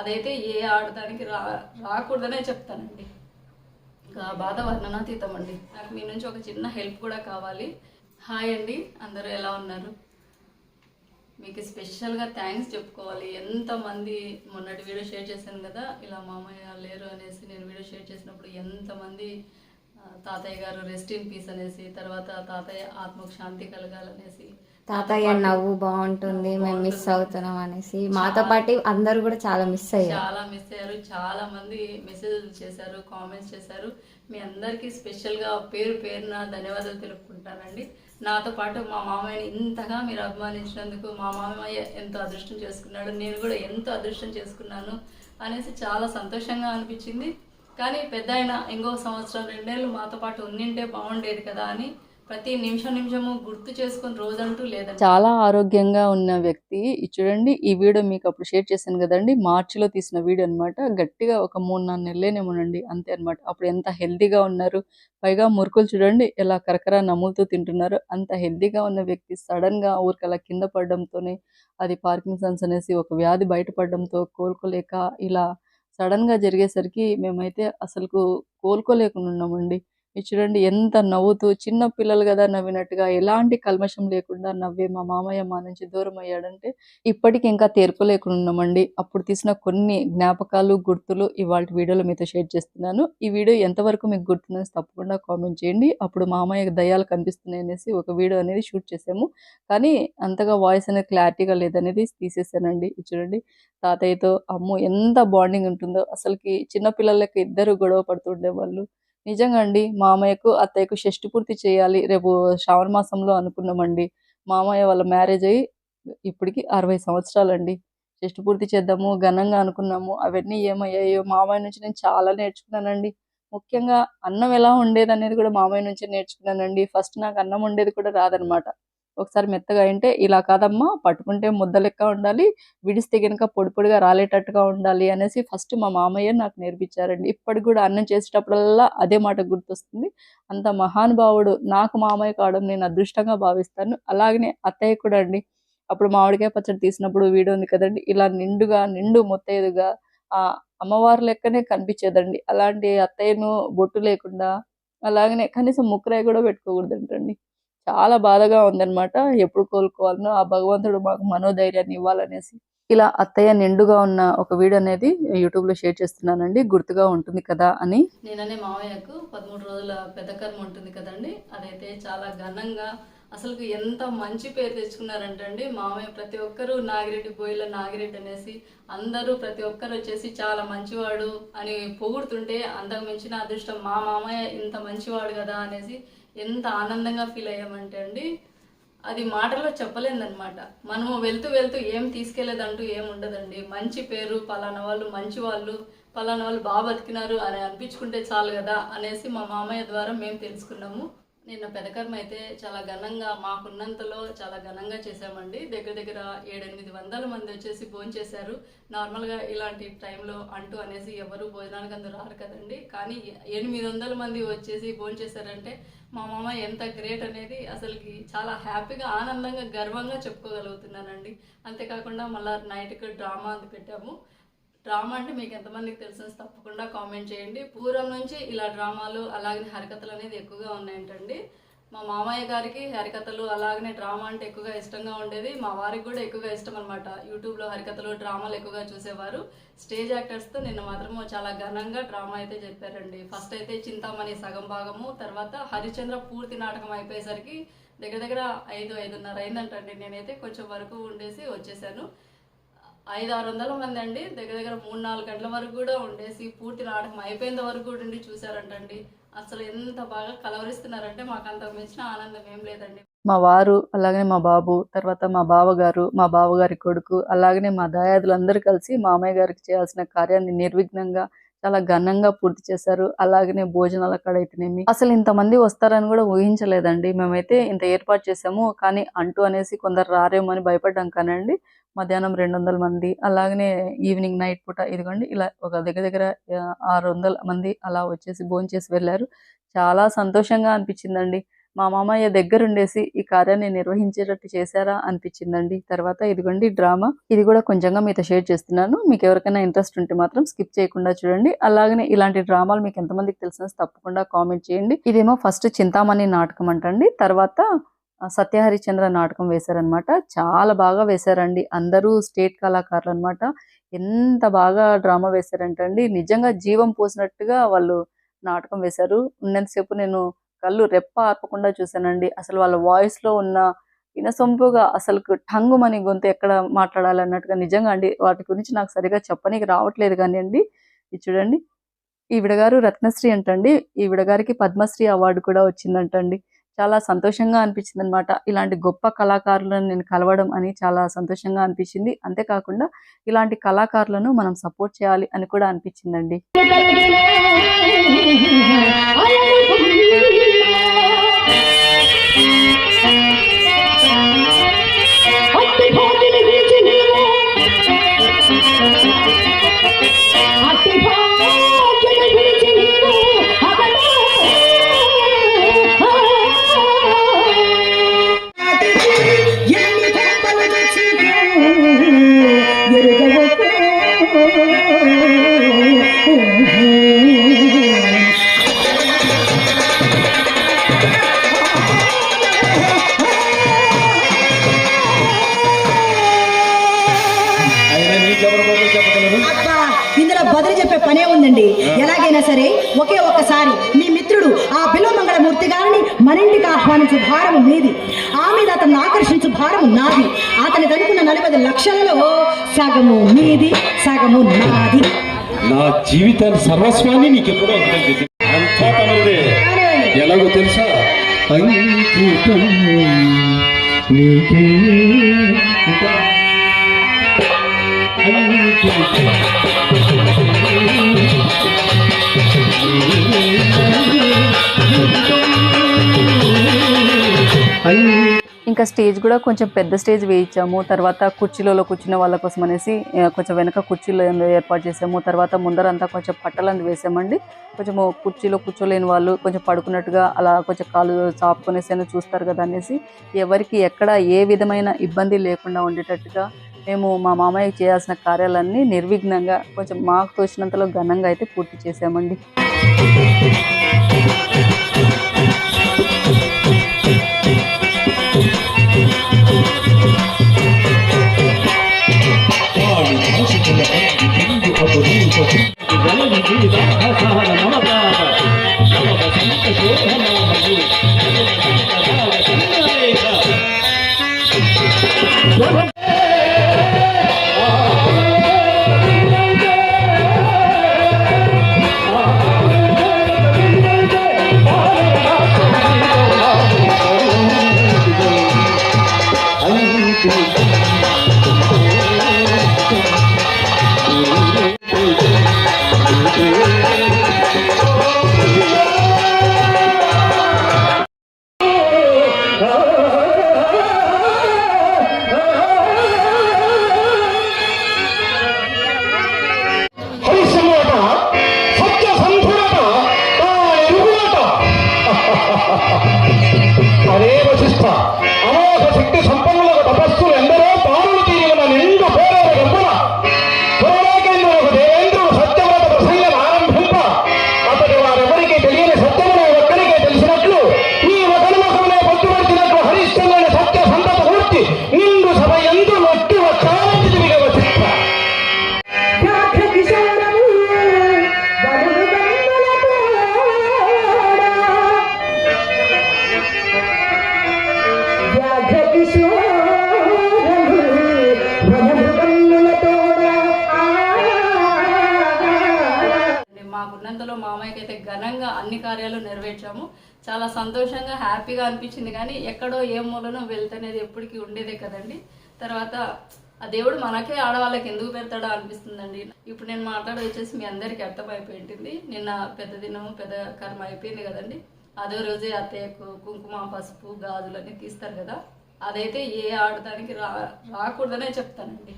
అదైతే ఏ ఆడదానికి రా రాకూడదనే చెప్తానండి. ఇంకా బాధ వర్ణనాతీతం అండి. నాకు మీ నుంచి ఒక చిన్న హెల్ప్ కూడా కావాలి. హాయ్ అండి అందరూ ఎలా ఉన్నారు? మీకు స్పెషల్గా థ్యాంక్స్ చెప్పుకోవాలి. ఎంతమంది మొన్నటి వీడియో షేర్ చేశాను కదా ఇలా మామయ్య లేరు అనేసి నేను వీడియో షేర్ చేసినప్పుడు ఎంతమంది తాతయ్య గారు రెస్ట్ ఇన్ పీస్ అనేసి తర్వాత తాతయ్య ఆత్మకు శాంతి కలగాలనేసి తాతయ్య నవ్వు బాగుంటుంది మేము మిస్ అవుతున్నాం అనేసి మాతో పాటు అందరూ కూడా చాలా మిస్ అయ్యారు. చాలా మిస్ అయ్యారు. చాలా మంది మెసేజ్ చేశారు కామెంట్స్ చేశారు. మీ అందరికీ స్పెషల్గా పేరు పేరున ధన్యవాదాలు తెలుపుకుంటానండి. నాతో పాటు మా మామయ్యని ఇంతగా మీరు అభిమానించినందుకు మా మామయ్య ఎంతో అదృష్టం చేసుకున్నాడు నేను కూడా ఎంతో అదృష్టం చేసుకున్నాను అనేసి చాలా సంతోషంగా అనిపించింది. కానీ పెద్ద ఇంకో సంవత్సరం రెండేళ్ళు మాతో పాటు ఉన్నింటే బాగుండేది కదా అని ప్రతి నిమిషం నిమిషము గుర్తు చేసుకుని రోజంటూ లేదా చాలా ఆరోగ్యంగా ఉన్న వ్యక్తి చూడండి ఈ వీడియో మీకు అప్పుడు షేర్ చేశాను కదండి మార్చిలో తీసిన వీడియో అన్నమాట. గట్టిగా ఒక మూడు నాలుగు నెలలేనేమోనండి అంతే అన్నమాట. అప్పుడు ఎంత హెల్తీగా ఉన్నారు పైగా మురుకులు చూడండి ఎలా కరకర నములుతూ తింటున్నారు. అంత హెల్తీగా ఉన్న వ్యక్తి సడన్గా ఊరికి అలా కింద పడడంతోనే అది పార్కిన్సన్స్ అనేసి ఒక వ్యాధి బయటపడడంతో కోలుకోలేక ఇలా సడన్గా జరిగేసరికి మేమైతే అసలుకు కోలుకోలేకుండా ఉన్నామండి. చూడండి ఎంత నవ్వుతూ చిన్న పిల్లలు కదా నవ్వినట్టుగా ఎలాంటి కల్మషం లేకుండా నవ్వే మా మామయ్య మా నుంచి దూరం అయ్యాడంటే ఇప్పటికి ఇంకా తేరుకోలేకుండా ఉన్నామండి అప్పుడు తీసిన కొన్ని జ్ఞాపకాలు గుర్తులు ఇవాళ వీడియోలో మీతో షేర్ చేస్తున్నాను. ఈ వీడియో ఎంతవరకు మీకు గుర్తుందని తప్పకుండా కామెంట్ చేయండి. అప్పుడు మామయ్య దయాలు కనిపిస్తున్నాయి అనేసి ఒక వీడియో అనేది షూట్ చేసాము కానీ అంతగా వాయిస్ అనేది క్లారిటీగా లేదనేది తీసేసానండి చూడండి తాతయ్యతో అమ్మో ఎంత బాండింగ్ ఉంటుందో. అసలుకి చిన్న పిల్లలకి ఇద్దరు గొడవ పడుతుండే వాళ్ళు నిజంగా అండి మామయ్యకు అత్తయ్యకు షష్టి పూర్తి చేయాలి. రేపు శ్రావణ మాసంలో అనుకున్నామండి. మామయ్య వాళ్ళ మ్యారేజ్ అయ్యి ఇప్పటికి అరవై సంవత్సరాలండి. షష్టి పూర్తి చేద్దాము ఘనంగా అనుకున్నాము. అవన్నీ ఏమయ్యాయో మామయ్య నుంచి నేను చాలా నేర్చుకున్నానండి. ముఖ్యంగా అన్నం ఎలా ఉండేది అనేది కూడా మామయ్య నుంచి నేర్చుకున్నానండి. ఫస్ట్ నాకు అన్నం ఉండేది కూడా రాదనమాట. ఒకసారి మెత్తగా అయింటే ఇలా కాదమ్మా పట్టుకుంటే ముద్ద లెక్క ఉండాలి విడిస్తే కనుక పొడి పొడిగా రాలేటట్టుగా ఉండాలి అనేసి ఫస్ట్ మా మామయ్య నాకు నేర్పించారండి. ఇప్పటికి కూడా అన్నం చేసేటప్పుడల్లా అదే మాట గుర్తొస్తుంది. అంత మహానుభావుడు నాకు మామయ్య కావడం నేను అదృష్టంగా భావిస్తాను. అలాగనే అత్తయ్య కూడా అండి. అప్పుడు మామిడికాయ పచ్చడి తీసినప్పుడు వీడియో ఉంది కదండి ఇలా నిండుగా నిండు మొత్తేదుగా ఆ అమ్మవారి లెక్కనే కనిపించేదండి. అలాంటి అత్తయ్యను బొట్టు లేకుండా అలాగనే కనీసం ముక్కరాయి కూడా పెట్టుకోకూడదంటండి. చాలా బాధగా ఉందన్నమాట. ఎప్పుడు కోలుకోవాలనో ఆ భగవంతుడు మాకు మనోధైర్యాన్ని ఇవ్వాలనేసి. ఇలా అత్తయ్య నిండుగా ఉన్న ఒక వీడియో అనేది యూట్యూబ్లో షేర్ చేస్తున్నానండి. గుర్తుగా ఉంటుంది కదా అని. నేననే మావయ్యకు పదమూడు రోజుల పెద్ద కర్మ ఉంటుంది కదండి. అదైతే చాలా ఘనంగా అసలు ఎంత మంచి పేరు తెచ్చుకున్నారంటండి. మామయ్య ప్రతి ఒక్కరూ నాగిరెడ్డి బోయిల నాగిరెడ్డి అనేసి అందరూ ప్రతి ఒక్కరు వచ్చేసి చాలా మంచివాడు అని పొగుడుతుంటే అంతకు మించిన అదృష్టం మా మామయ్య ఇంత మంచివాడు కదా అనేసి ఎంత ఆనందంగా ఫీల్ అయ్యామంటే అండి అది మాటల్లో చెప్పలేదన్నమాట. మనము వెళ్తూ వెళ్తూ ఏం తీసుకెళ్ళేదంటూ ఏం ఉండదండి. మంచి పేరు పలానా వాళ్ళు మంచి వాళ్ళు పలానా వాళ్ళు బాగా బతికినారు అని అనిపించుకుంటే చాలు కదా అనేసి మా మామయ్య ద్వారా మేము తెలుసుకున్నాము. నిన్న పెదకర్మ అయితే చాలా ఘనంగా మాకున్నంతలో చాలా ఘనంగా చేశామండి. దగ్గర దగ్గర ఏడెనిమిది వందల మంది వచ్చేసి భోంచేశారు నార్మల్గా ఇలాంటి టైంలో అంటూ అనేసి ఎవరు భోజనానికి అందరూ రారు కదండి. కానీ ఎనిమిది వందల మంది వచ్చేసి భోంచేశారంటే మా మామ ఎంత గ్రేట్ అనేది అసలుకి చాలా హ్యాపీగా ఆనందంగా గర్వంగా చెప్పుకోగలుగుతున్నానండి. అంతేకాకుండా మళ్ళీ నైట్కి డ్రామా అది పెట్టాము. డ్రామా అంటే మీకు ఎంతమందికి తెలుసు తప్పకుండా కామెంట్ చేయండి. పూర్వం నుంచి ఇలా డ్రామాలు అలాగనే హరికథలు అనేది ఎక్కువగా ఉన్నాయంటండి. మా మామయ్య గారికి హరికథలు అలాగనే డ్రామా అంటే ఎక్కువగా ఇష్టంగా ఉండేది. మా వారికి కూడా ఎక్కువగా ఇష్టం అనమాట యూట్యూబ్లో హరికథలు డ్రామాలు ఎక్కువగా చూసేవారు. స్టేజ్ యాక్టర్స్తో నిన్న మాత్రము చాలా ఘనంగా డ్రామా అయితే చెప్పారండి. ఫస్ట్ అయితే చింతామణి సగం భాగము తర్వాత హరిచంద్ర పూర్తి నాటకం అయిపోయేసరికి దగ్గర దగ్గర ఐదు ఐదున్నర అయిందంటండి. నేనైతే కొంచెం వరకు ఉండేసి వచ్చేసాను. ఐదు ఆరు వందల మంది అండి దగ్గర దగ్గర మూడు నాలుగు గంటల వరకు కూడా ఉండేసి పూర్తి నాటకం అయిపోయేంత వరకు కూడా ఉండి చూసారంటండి అసలు ఎంత బాగా కలవరిస్తున్నారంటే మాకు అంతకు మించిన ఆనందం ఏం లేదండి. మా వారు అలాగనే మా బాబు తర్వాత మా బావగారు మా బావగారి కొడుకు అలాగనే మా దాయాదులందరూ కలిసి మామయ్య గారికి చేయాల్సిన కార్యాన్ని నిర్విఘ్నంగా చాలా ఘనంగా పూర్తి చేశారు. అలాగనే భోజనాల కడైతేనేమి అయితేనేమి. అసలు ఇంతమంది వస్తారని కూడా ఊహించలేదండి. మేమైతే ఇంత ఏర్పాటు చేసాము కానీ అంటూ అనేసి కొందరు రారేమో అని భయపడ్డాం కానండి. మధ్యాహ్నం రెండు వందల మంది అలాగనే ఈవినింగ్ నైట్ పూట ఇదిగోండి ఇలా ఒక దగ్గర దగ్గర ఆరు వందల మంది అలా వచ్చేసి భోంచేసి వెళ్ళారు. చాలా సంతోషంగా అనిపించిందండి. మా మామయ్య దగ్గరుండేసి ఈ కార్యాన్ని నిర్వహించేటట్టు చేశారా అనిపించిందండి. తర్వాత ఇదిగోండి డ్రామా ఇది కూడా కొంచెంగా మీతో షేర్ చేస్తున్నాను. మీకు ఎవరికైనా ఇంట్రెస్ట్ ఉంటే మాత్రం స్కిప్ చేయకుండా చూడండి. అలాగనే ఇలాంటి డ్రామాలు మీకు ఎంతమందికి తెలిసిన తప్పకుండా కామెంట్ చేయండి. ఇదేమో ఫస్ట్ చింతామణి నాటకం అంటండి. తర్వాత సత్యహరిచంద్ర నాటకం వేశారనమాట చాలా బాగా వేశారండి. అందరూ స్టేట్ కళాకారులు అనమాట ఎంత బాగా డ్రామా వేశారంటండి. నిజంగా జీవం పోసినట్టుగా వాళ్ళు నాటకం వేశారు. ఉన్నంతసేపు నేను కళ్ళు రెప్ప ఆర్పకుండా చూశానండి. అసలు వాళ్ళ వాయిస్లో ఉన్న వినసొంపుగా అసలు టంగుమని గొంతు ఎక్కడ మాట్లాడాలన్నట్టుగా నిజంగా అండి. వాటి గురించి నాకు సరిగా చెప్పనీకి రావట్లేదు కానీ అండి ఇది చూడండి. ఈవిడ గారు రత్నశ్రీ అంటండి. ఈవిడ గారికి పద్మశ్రీ అవార్డు కూడా వచ్చిందంటండి. చాలా సంతోషంగా అనిపించింది అనమాట ఇలాంటి గొప్ప కళాకారులను నేను కలవడం అని చాలా సంతోషంగా అనిపించింది. అంతేకాకుండా ఇలాంటి కళాకారులను మనం సపోర్ట్ చేయాలి అని కూడా అనిపించిందండి. అట్టి భారం మీది. ఆ మీద అతన్ని ఆకర్షించు భారం నాది. అతని అనుకున్న నలభై లక్షలలో సగము మీది సగము నాది. నా జీవితాన్ని సర్వస్వాన్ని నీకు ఎప్పుడో అంతా తమదే ఎలాగో తెలుసా? అంకితం నీకే అంకితం. ఇంకా స్టేజ్ కూడా కొంచెం పెద్ద స్టేజ్ వేయించాము. తర్వాత కుర్చీలలో కూర్చున్న వాళ్ళ కోసం అనేసి కొంచెం వెనక కుర్చీలు ఏర్పాటు చేసాము. తర్వాత ముందరంతా కొంచెం పట్టలంది వేసామండి. కొంచెం కుర్చీలో కూర్చోలేని వాళ్ళు కొంచెం పడుకున్నట్టుగా అలా కొంచెం కాలు చాపుకొనేసి చూస్తారు కదా అనేసి ఎవరికి ఎక్కడ ఏ విధమైన ఇబ్బంది లేకుండా ఉండేటట్టుగా మేము మా మామయ్య చేయాల్సిన కార్యాలన్నీ నిర్విఘ్నంగా కొంచెం మాకు తోచినంతలో ఘనంగా అయితే పూర్తి చేసామండి చాలా సంతోషంగా హ్యాపీగా అనిపించింది. కానీ ఎక్కడో ఏ మూలనో వెళ్తనేది ఎప్పటికీ ఉండేదే కదండి. తర్వాత ఆ దేవుడు మనకే ఆడవాళ్ళకి ఎందుకు పెడతాడో అనిపిస్తుందండి. ఇప్పుడు నేను మాట్లాడి వచ్చేసి మీ అందరికీ అర్థమైపోయింటుంది. నిన్న పెద్ద దినం పెద్ద కర్మ అయిపోయింది కదండి. అదే రోజే అత్తయ్యకు కుంకుమ పసుపు గాజులన్నీ తీస్తారు కదా. అదైతే ఏ ఆడటానికి రా రాకూడదనే చెప్తానండి.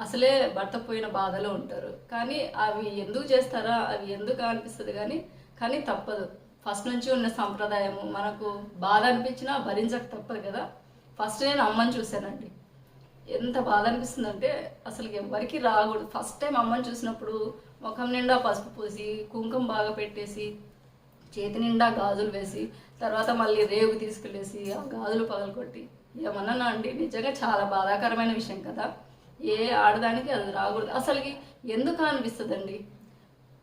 అసలే భర్త పోయిన బాధలో ఉంటారు. కానీ అవి ఎందుకు చేస్తారా అవి ఎందుకు అనిపిస్తుంది కానీ కానీ తప్పదు. ఫస్ట్ నుంచి ఉన్న సంప్రదాయము. మనకు బాధ అనిపించినా భరించక తప్పదు కదా. ఫస్ట్ నేను అమ్మని చూశానండి. ఎంత బాధ అనిపిస్తుందంటే అసలు ఎవరికి రాకూడదు. ఫస్ట్ టైం అమ్మని చూసినప్పుడు ముఖం నిండా పసుపు పూసి కుంకుమ బాగా పెట్టేసి చేతి నిండా గాజులు వేసి తర్వాత మళ్ళీ రేగు తీసుకెళ్ళేసి ఆ గాజులు పగలగొట్టి ఏమన్నా అండి నిజంగా చాలా బాధాకరమైన విషయం కదా. ఏ ఆడదానికి అది రాకూడదు. అసలుకి ఎందుకు అనిపిస్తుందండి?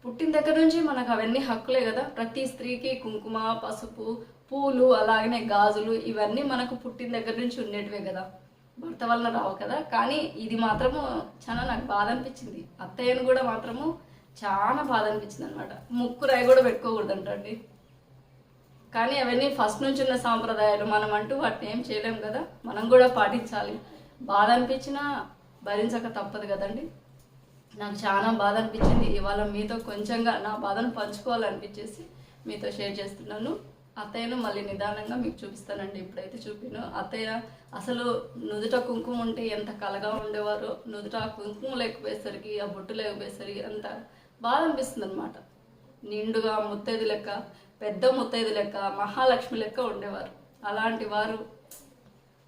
పుట్టిన దగ్గర నుంచి మనకు అవన్నీ హక్కులే కదా. ప్రతి స్త్రీకి కుంకుమ పసుపు పూలు అలాగనే గాజులు ఇవన్నీ మనకు పుట్టిన దగ్గర నుంచి ఉండేటివే కదా. భర్త వలన రావు కదా. కానీ ఇది మాత్రము చాలా నాకు బాధ అనిపించింది. అత్తయ్యను కూడా మాత్రము చాలా బాధ అనిపించింది అనమాట ముక్కు రాయి కూడా పెట్టుకోకూడదంటండి. కానీ అవన్నీ ఫస్ట్ నుంచి ఉన్న సాంప్రదాయాలు మనం అంటూ వాటిని ఏం చేయలేం కదా. మనం కూడా పాటించాలి. బాధ అనిపించినా భరించక తప్పదు కదండి. నాకు చాలా బాధ అనిపించింది ఇవాళ మీతో కొంచెంగా నా బాధను పంచుకోవాలనిపించేసి మీతో షేర్ చేస్తున్నాను. అత్తయ్యను మళ్ళీ నిదానంగా మీకు చూపిస్తానండి. ఇప్పుడైతే చూపిను అత్తయ్య అసలు నుదుట కుంకుమ ఉంటే ఎంత కలగా ఉండేవారో నుదుట కుంకుమ లేకపోయేసరికి ఆ బొట్టు లేకపోయేసరికి అంత బాధ అనిపిస్తుంది అనమాట నిండుగా ముత్తైదు లెక్క పెద్ద ముత్తైదు లెక్క మహాలక్ష్మి లెక్క ఉండేవారు. అలాంటి వారు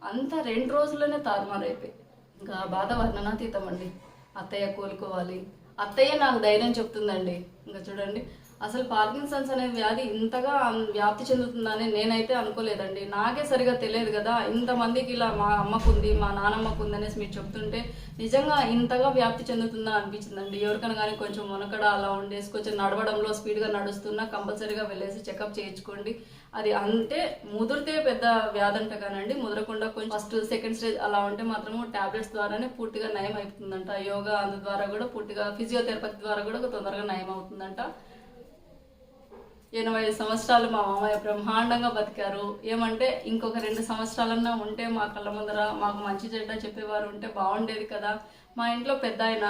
అంతా రెండు రోజుల్లోనే తారుమారైపోయి. ఇంకా బాధ వర్ణనాతీతం అండి. అత్తయ్య కోలుకోవాలి. అత్తయ్య నాకు ధైర్యం చెప్తుందండి. ఇంకా చూడండి. అసలు పార్కిన్సన్స్ అనే వ్యాధి ఇంతగా వ్యాప్తి చెందుతుందని నేనైతే అనుకోలేదండి. నాకే సరిగా తెలియదు కదా ఇంతమందికి ఇలా మా అమ్మకుంది మా నానమ్మకు ఉంది అనేసి మీరు చెప్తుంటే నిజంగా ఇంతగా వ్యాప్తి చెందుతుందా అనిపించిందండి. ఎవరికైనా కానీ కొంచెం మునకడ అలా ఉండేసి కొంచెం నడవడంలో స్పీడ్గా నడుస్తున్నా కంపల్సరీగా వెళ్ళేసి చెకప్ చేయించుకోండి. అది అంటే ముదిరితే పెద్ద వ్యాధి అంట కానండి. ముదరకుండా కొంచెం ఫస్ట్ సెకండ్ స్టేజ్ అలా ఉంటే మాత్రము టాబ్లెట్స్ ద్వారానే పూర్తిగా నయం అవుతుందంట యోగా అందు ద్వారా కూడా పూర్తిగా ఫిజియోథెరపీ ద్వారా కూడా తొందరగా నయం అవుతుందంట ఎనభై ఐదు సంవత్సరాలు మా మామయ్య బ్రహ్మాండంగా బతికారు. ఏమంటే ఇంకొక రెండు సంవత్సరాలన్నా ఉంటే మా కళ్ళ ముందర మాకు మంచి చెడ్డ చెప్పేవారు ఉంటే బాగుండేది కదా. మా ఇంట్లో పెద్ద ఆయన.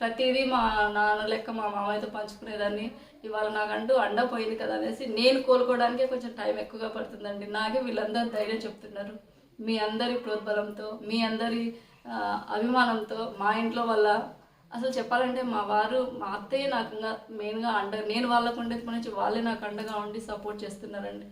ప్రతిదీ మా నాన్న లెక్క మా మామయ్యతో పంచుకునేదాన్ని. ఇవాళ నాకంటూ అండ పోయింది కదా అనేసి నేను కోలుకోవడానికే కొంచెం టైం ఎక్కువగా పడుతుందండి. నాకే వీళ్ళందరూ ధైర్యం చెప్తున్నారు. మీ అందరి ప్రోద్బలంతో మీ అందరి అభిమానంతో మా ఇంట్లో వల్ల అసలు చెప్పాలంటే మా వారు మా అత్తయ్య నాకు ఇంకా మెయిన్గా అండ నేను వాళ్ళకు ఉండేది నుంచి వాళ్ళే నాకు అండగా ఉండి సపోర్ట్ చేస్తున్నారండి.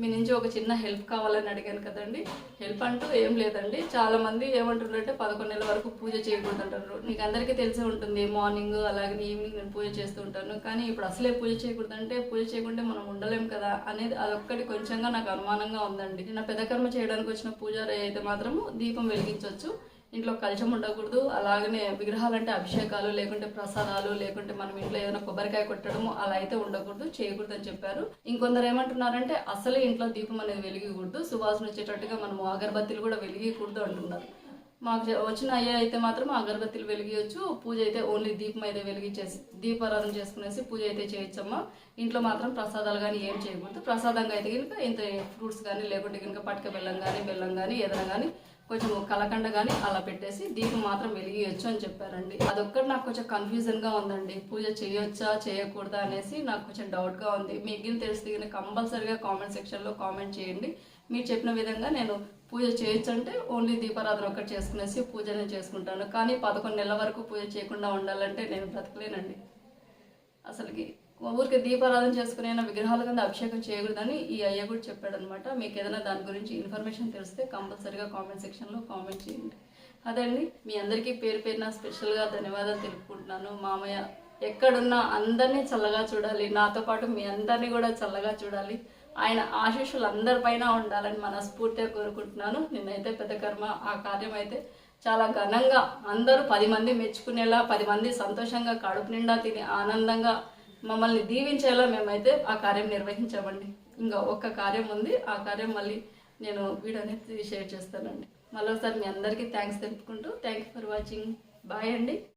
మీ నుంచి ఒక చిన్న హెల్ప్ కావాలని అడిగాను కదండి. హెల్ప్ అంటూ ఏం లేదండి. చాలామంది ఏమంటున్నారంటే పదకొండు నెలల వరకు పూజ చేయకూడదు అంటారు నీకు అందరికీ తెలిసే ఉంటుంది మార్నింగ్ అలాగే ఈవినింగ్ నేను పూజ చేస్తూ ఉంటాను. కానీ ఇప్పుడు అసలే పూజ చేయకూడదు అంటే పూజ చేయకుంటే మనం ఉండలేం కదా అనేది అదొక్కటి కొంచెంగా నాకు అనుమానంగా ఉందండి. నా పెద్ద కర్మ చేయడానికి వచ్చిన పూజారి అయితే మాత్రము దీపం వెలిగించవచ్చు. ఇంట్లో కలశం ఉండకూడదు. అలాగనే విగ్రహాలు అంటే అభిషేకాలు లేకుంటే ప్రసాదాలు లేకుంటే మనం ఇంట్లో ఏదైనా కొబ్బరికాయ కొట్టడము అలా అయితే ఉండకూడదు చేయకూడదు అని చెప్పారు. ఇంకొందరు ఏమంటున్నారంటే అసలే ఇంట్లో దీపం అనేది వెలిగకూడదు సువాసన వచ్చేటట్టుగా మనము అగరబత్తీలు కూడా వెలిగకూడదు అంటున్నారు. మాకు వచ్చిన అయ్యా అయితే మాత్రం అగరబత్తీలు వెలిగించు పూజ అయితే ఓన్లీ దీపం అయితే వెలిగించేసి దీపారాధన చేసుకునేసి పూజ అయితే చేయొచ్చమ్మా. ఇంట్లో మాత్రం ప్రసాదాలు కానీ ఏం చేయకూడదు. ప్రసాదంగా అయితే కనుక ఇంత ఫ్రూట్స్ కానీ లేకుంటే కనుక పట్టుక బెల్లం కానీ బెల్లం కానీ ఏదైనా కానీ కొంచెం కలకండ కానీ అలా పెట్టేసి దీపం మాత్రం వెలిగియొచ్చు అని చెప్పారండి. అదొక్కటి నాకు కొంచెం కన్ఫ్యూజన్గా ఉందండి. పూజ చేయొచ్చా చేయకూడదా అనేసి నాకు కొంచెం డౌట్గా ఉంది. మీకు తెలిసి దిగిన కంపల్సరీగా కామెంట్ సెక్షన్లో కామెంట్ చేయండి. మీరు చెప్పిన విధంగా నేను పూజ చేయొచ్చు అంటే ఓన్లీ దీపారాధన ఒక్కటి చేసుకునేసి పూజ నేను చేసుకుంటాను. కానీ పదకొండు నెలల వరకు పూజ చేయకుండా ఉండాలంటే నేను బ్రతకలేనండి. అసలుకి ఊరికి దీపారాధన చేసుకునే విగ్రహాల కింద అభిషేకం చేయకూడదని ఈ అయ్య కూడా చెప్పాడు అనమాట మీకు ఏదైనా దాని గురించి ఇన్ఫర్మేషన్ తెలిస్తే కంపల్సరీగా కామెంట్ సెక్షన్లో కామెంట్ చేయండి. అదండి. మీ అందరికీ పేరు పేరున స్పెషల్గా ధన్యవాదాలు తెలుపుకుంటున్నాను. మామయ్య ఎక్కడున్నా అందరినీ చల్లగా చూడాలి. నాతో పాటు మీ అందరినీ కూడా చల్లగా చూడాలి. ఆయన ఆశీస్సులు అందరిపైన ఉండాలని మనస్ఫూర్తిగా కోరుకుంటున్నాను. నేనైతే పెద్ద కర్మ ఆ కార్యం అయితే చాలా ఘనంగా అందరూ పది మంది మెచ్చుకునేలా పది మంది సంతోషంగా కడుపు నిండా తిని ఆనందంగా మమ్మల్ని దీవించేలా మేమైతే ఆ కార్యం నిర్వహించామండి. ఇంకా ఒక్క కార్యం ఉంది. ఆ కార్యం మళ్ళీ నేను వీడియో అనేది షేర్ చేస్తానండి. మళ్ళీ ఒకసారి మీ అందరికీ థ్యాంక్స్ తెలుపుకుంటూ thank you for watching bye అండి.